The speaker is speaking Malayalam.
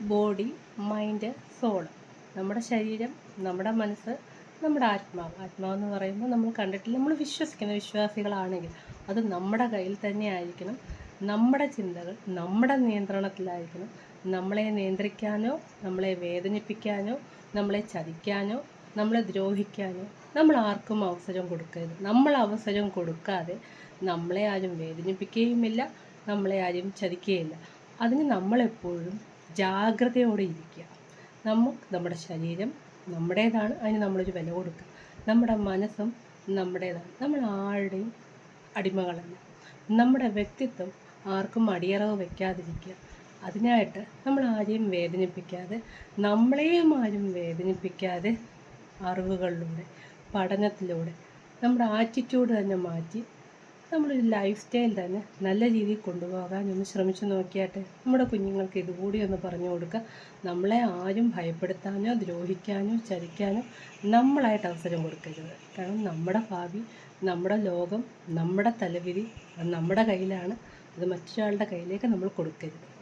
Body mind soul. നമ്മുടെ ശരീരം നമ്മുടെ മനസ്സ് നമ്മുടെ ആത്മാവ്. ആത്മാവ് എന്ന് പറയുമ്പോൾ നമ്മൾ കണ്ടിട്ടില്ല നമ്മൾ വിശ്വസിക്കുന്ന വിശ്വാസികളാണെങ്കിൽ അത് നമ്മുടെ കയ്യിൽ തന്നെ ആയിരിക്കണം. നമ്മുടെ ചിന്തകൾ നമ്മുടെ നിയന്ത്രണത്തിലായിരിക്കണം. നമ്മളെ നിയന്ത്രിക്കാനോ നമ്മളെ വേദനിപ്പിക്കാനോ നമ്മളെ ചതിക്കാനോ നമ്മളെ ദ്രോഹിക്കാനോ നമ്മൾ ആർക്കും അവസരം കൊടുക്കരുത്. നമ്മൾ അവസരം കൊടുക്കാതെ നമ്മളെ ആരും വേദനിപ്പിക്കുകയുമില്ല നമ്മളെ ആരും ചതിക്കുകയില്ല. അതിന് നമ്മളെപ്പോഴും ജാഗ്രതയോടെ ഇരിക്കുക. നമുക്ക് നമ്മുടെ ശരീരം നമ്മുടേതാണ്. അതിന് നമ്മളൊരു വില കൊടുക്കുക. നമ്മുടെ മനസ്സും നമ്മുടേതാണ്. നമ്മൾ ആരുടെയും അടിമകളല്ല. നമ്മുടെ വ്യക്തിത്വം ആർക്കും അടിയറവ് വയ്ക്കാതിരിക്കുക അതിനായിട്ട് നമ്മൾ ആരെയും വേദനിപ്പിക്കാതെ നമ്മളെയും ആരും വേദനിപ്പിക്കാതെ അറിവുകളിലൂടെ പഠനത്തിലൂടെ നമ്മുടെ ആറ്റിറ്റ്യൂഡ് തന്നെ മാറ്റി നമ്മളൊരു ലൈഫ് സ്റ്റൈൽ തന്നെ നല്ല രീതിയിൽ കൊണ്ടുപോകാൻ ഒന്ന് ശ്രമിച്ചു നോക്കിയാട്ടെ. നമ്മുടെ കുഞ്ഞുങ്ങൾക്ക് ഇതുകൂടി ഒന്ന് പറഞ്ഞു കൊടുക്കുക. നമ്മളെ ആരും ഭയപ്പെടുത്താനോ ദ്രോഹിക്കാനോ ചരിക്കാനോ നമ്മളായിട്ട് അവസരം കൊടുക്കരുത്. കാരണം നമ്മുടെ ഭാവി നമ്മുടെ ലോകം നമ്മുടെ തലവിരി നമ്മുടെ കയ്യിലാണ്. അത് മറ്റൊരാളുടെ കയ്യിലേക്ക് നമ്മൾ കൊടുക്കരുത്.